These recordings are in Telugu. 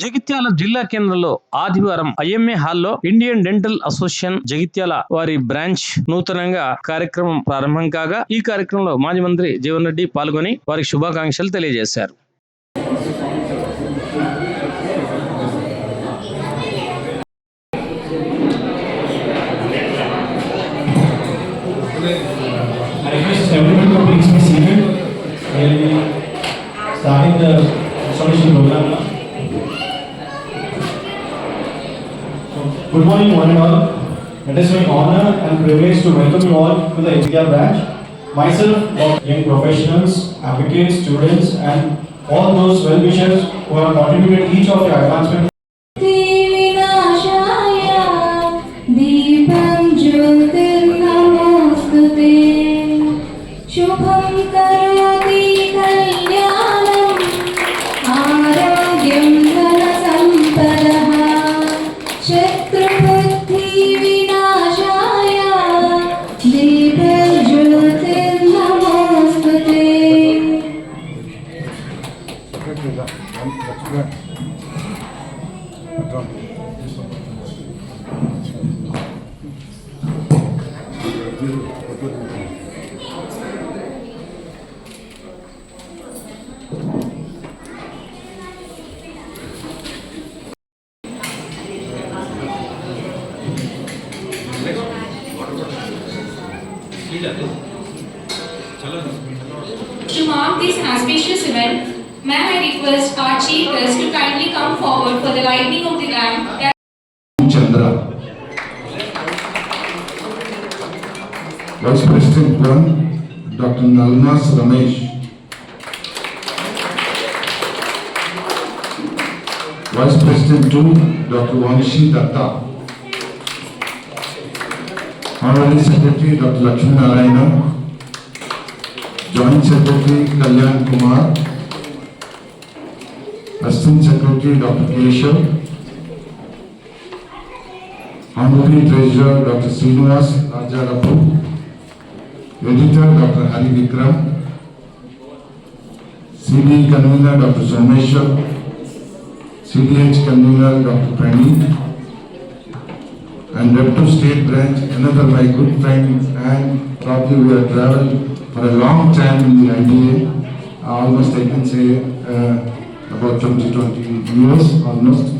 జగిత్యాల జిల్లా కేంద్రంలో ఆదివారం ఐఎంఏ హాల్లో ఇండియన్ డెంటల్ అసోసియేషన్ జగిత్యాల వారి బ్రాంచ్ నూతనంగా కార్యక్రమం ప్రారంభం కాగా ఈ కార్యక్రమంలో మాజీ మంత్రి జీవన్ రెడ్డి పాల్గొని వారికి శుభాకాంక్షలు తెలియజేశారు Thank morning one and all. It is my honor and privilege to welcome you all to the India branch. Myself, all young professionals, advocates, students and all those well-wishers who have contributed each of your advancement विनाशाय दीपं ज्योतिर्नमोऽस्तु ते शुभं करोति to mark this auspicious event Ma'am, I request our chief guest to kindly come forward for the lighting of the lamp. Chandra. Vice President 1, Dr. Nalmas Ramesh. Vice President Two, Dr. Vanishi Datta. Honorary Secretary Dr. Lakshmi Narayana. Joint Secretary Kalyan Kumar. Assistant Secretary Dr. Keshav, Honorary Treasurer Dr. Srinivas Rajarapu, Editor Dr. Hari Vikram, CDE Convener Dr. Someshwar, CDH Convener Dr. Praneet, and Deputy State Branch, another my good friend, and probably we have traveled for a long time in the IDA, almost I can say uh, about 20, 20 years almost.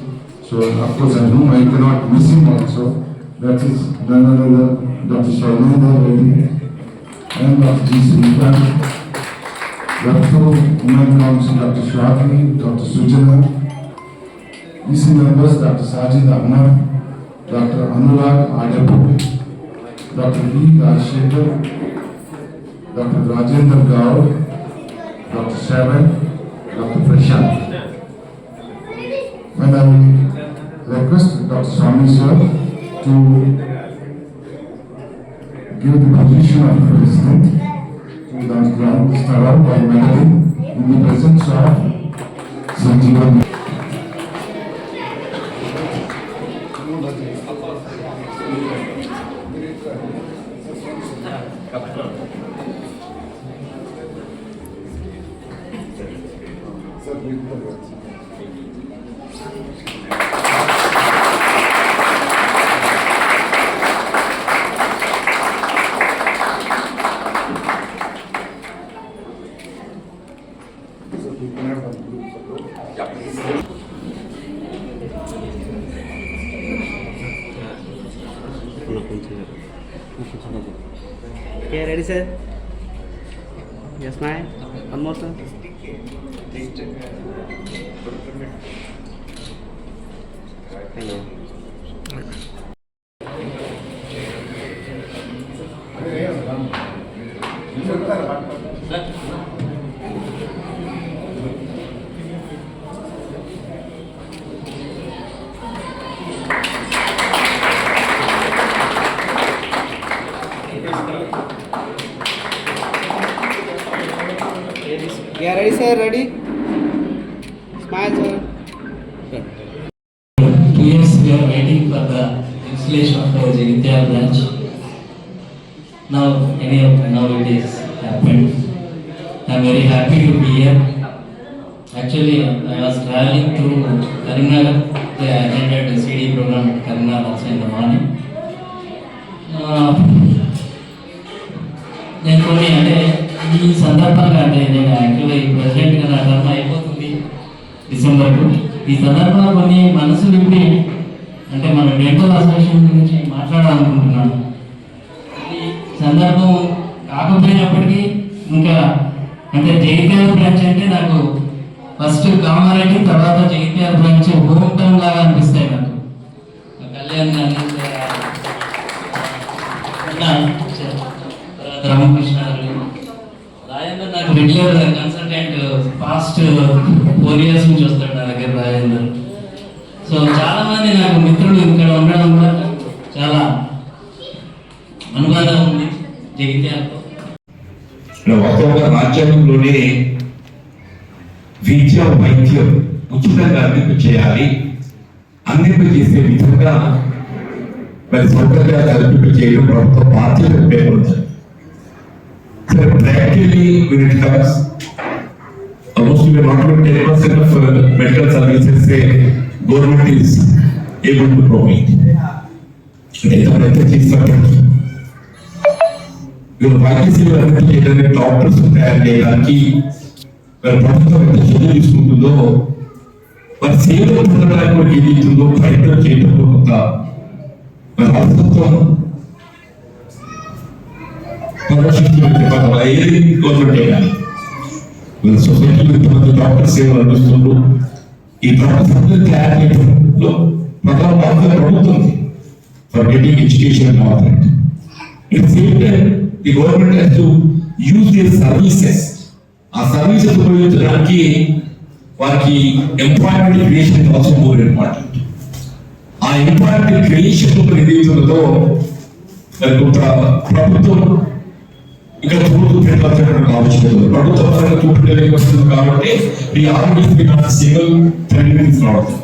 So of course I know I cannot miss him also. That is another Dr. Shailendra Reddy and of this impact. Dr. Women Council, Dr. Shafi, Dr. Sujana, EC members Dr. Sajid Ahmad, Dr. Anurag Adapu, Dr. V. Rajshekhar, Dr. Rajendra Gaur, Dr. Seven, Dr. Prashant. And I will request Dr. Swami sir to give the position of the president to Dr. Ram Staram by medalling in the presence of Sanjeevan. Thank you. Yeah, ready, sir? Yes, ma'am. One more, sir. Hello. Sir ready smile sir yes we are waiting for the installation of our Jagatya branch now anyhow now it is happened I am very happy to be here actually I was traveling to Karimnagar I attended a CD program at Karimnagar also in the morning uh, then only ఈ సందర్భంగా అంటే నేను యాక్చువల్గా ప్రెసిడెంట్గా నా ధర్మ అయిపోతుంది డిసెంబర్కు ఈ సందర్భంలో కొన్ని మనసు నింపి అంటే మన డెంటల్ అసోసియేషన్ గురించి మాట్లాడాలనుకుంటున్నాను సందర్భం కాకపోయినప్పటికీ ఇంకా అంటే జగిత్యాల బ్రాంచ్ అంటే నాకు ఫస్ట్ కామారెడ్డి తర్వాత జగిత్యాల బ్రాంచ్ హోమ్ లాగా అనిపిస్తాయి నాకు Kalyan Ramakrishna regular consultant past four years నుంచి వస్తాడు నా దగ్గర రాజేందర్ సో చాలా మంది నాకు మిత్రులు ఇక్కడ ఉండడం కూడా చాలా అనుబంధం ఉంది జగిత్యా వాస్తవంగా రాజ్యాంగంలోనే విద్య వైద్యం ఉచితంగా అందింపు చేయాలి అందింపు చేసే విధంగా మరి సౌకర్యాలు కల్పింపు చేయడం ప్రభుత్వ బాధ్యత పేర్కొంటారు పేర్కొంది practically when it comes almost we are not even ten percent of uh, medical services say government is able to provide. ఎంతవరకు చేసినప్పటికీ వీళ్ళు వైద్య సేవలు అభివృద్ధి చేయడానికి డాక్టర్స్ తయారు చేయడానికి మరి ప్రభుత్వం ఎంత చర్య తీసుకుంటుందో మరి సేవలు పొందడానికి కూడా ఏది ఇస్తుందో ప్రయత్నం చేయడంలో కొంత మరి ఫార్మసిస్టులు ఏది గవర్నమెంట్ అయినా సేవలు ఈ డాక్టర్స్ తయారు చేయడంలో ప్రధాన బాధ్యత ప్రభుత్వం for getting education and it same the government has to use their services ఆ సర్వీసెస్ ఉపయోగించడానికి వారికి ఎంప్లాయ్మెంట్ క్రియేషన్ ఆల్సో మోర్ ఆ ఎంప్లాయ్మెంట్ క్రియేషన్ ఏదైతుందో మరి ప్రభుత్వం ఇక్కడ మూడు పేర్ల పేరు ఆలోచించలేదు ప్రభుత్వ పరంగా కూపీ వస్తుంది కాబట్టి ఈ ఆరోగ్య ఫినాన్స్ సింగిల్ ట్రైనింగ్ రావద్దు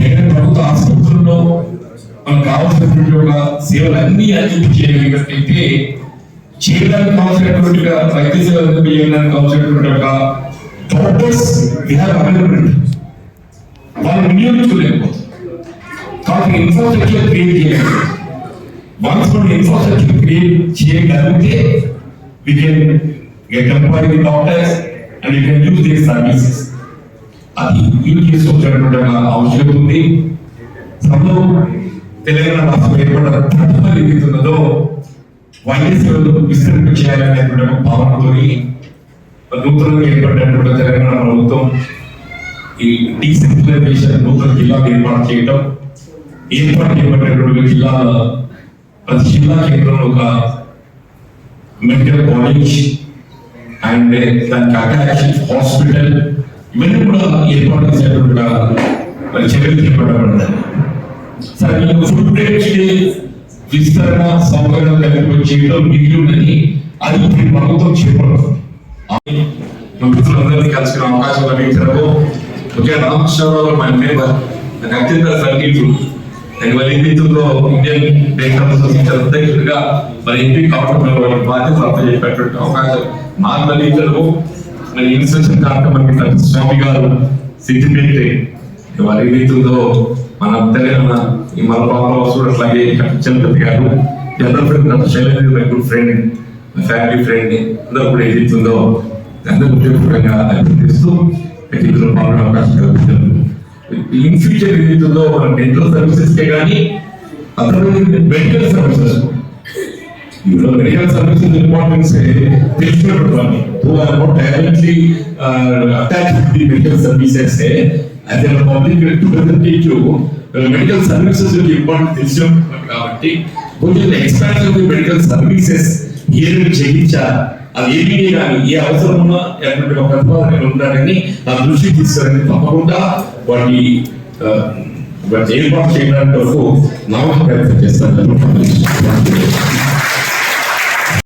నేను ప్రభుత్వ ఆసుపత్రుల్లో మనకు కావాల్సినటువంటి ఒక సేవలన్నీ అందించేటట్లయితే చేయడానికి కావాల్సినటువంటి వైద్య సేవలు అందింపజేయడానికి కావాల్సినటువంటి ఒక డాక్టర్స్ విహార్ అవైలబిలిటీ వాళ్ళు వినియోగించుకోలేకపోతుంది కాబట్టి ఇన్ఫ్రాస్ట్రక్చర్ క్రియేట్ చేయలేదు Once one infrastructure create CA we can get employed with doctors and we can use their services. అది యూకేస్ వచ్చినటువంటి అవసరం ఉంది సభలో తెలంగాణ రాష్ట్రం ఏర్పడిన తత్వం ఎదుగుతున్నదో వైఎస్ఆర్ విస్తరింప చేయాలనేటువంటి భావనతో నూతనంగా ఏర్పడినటువంటి తెలంగాణ ప్రభుత్వం ఈ డీసెంట్రలైజేషన్ నూతన జిల్లాకు ఏర్పాటు చేయడం ఏర్పాటు చేయబడినటువంటి జిల్లాల ప్రతి జిల్లా కేంద్రంలో ఒక మెడికల్ కాలేజ్ అండ్ దానికి అటాచ్ హాస్పిటల్ ఇవన్నీ కూడా ఏర్పాటు చేసేటువంటి ఒక మరి చర్యలు చేపట్టబడ్డాయి సరే ఈ ఫుడ్ ప్లేట్స్కి విస్తరణ సౌకర్యం కలిపి చేయడం మిగిలి ఉన్నది అది ఇప్పుడు ప్రభుత్వం చేపడుతుంది మా మిత్రులందరినీ కలిసిన అవకాశం లభించడము ముఖ్యంగా రామకృష్ణరావు మై నేబర్ నాకు అత్యంత సన్నిహితుడు ఎంగళి విద్యుత్లో ఇండియన్ డేటా అసోసియేషన్ మరి ఎంపీ కావడం అవకాశం నాకు లభించడము మరి ఇన్స్ట్రక్షన్ కార్యక్రమానికి స్వామి గారు సిద్ధిపేటే పెట్టి రీతుల్లో మన తెలంగాణ ఈ మన ప్రాంతంలో అట్లాగే చంద్రపతి గారు general friend Shailendra my good friend family friend అందరూ కూడా ఏదైతుందో అందరూ ఉద్యోగపరంగా అభివృద్ధిస్తూ పాల్గొనే అవకాశం కల్పించారు ఇన్ ఫ్యూచర్ ఏదైతుందో మన డెంటల్ సర్వీసెస్ కే కానీ అదర్ మెడికల్ సర్వీసెస్ ఇప్పుడు మెడికల్ సర్వీసెస్ ఇంపార్టెన్స్ తెలిసినటువంటి వాళ్ళు who are not directly uh, attached to the medical services as a public representative medical services important తెలిసినటువంటి కాబట్టి కొంచెం expansion of the medical services ఏమి చేయించా అది ఏమీ కానీ ఏ అవసరం ఉన్నా అటువంటి ప్రతిపాదనలు ఉండాలని ఆ దృష్టి తీసుకురండి తప్పకుండా వాటి ఏర్పాటు చేయడానికి వరకు నామకం చేస్తాను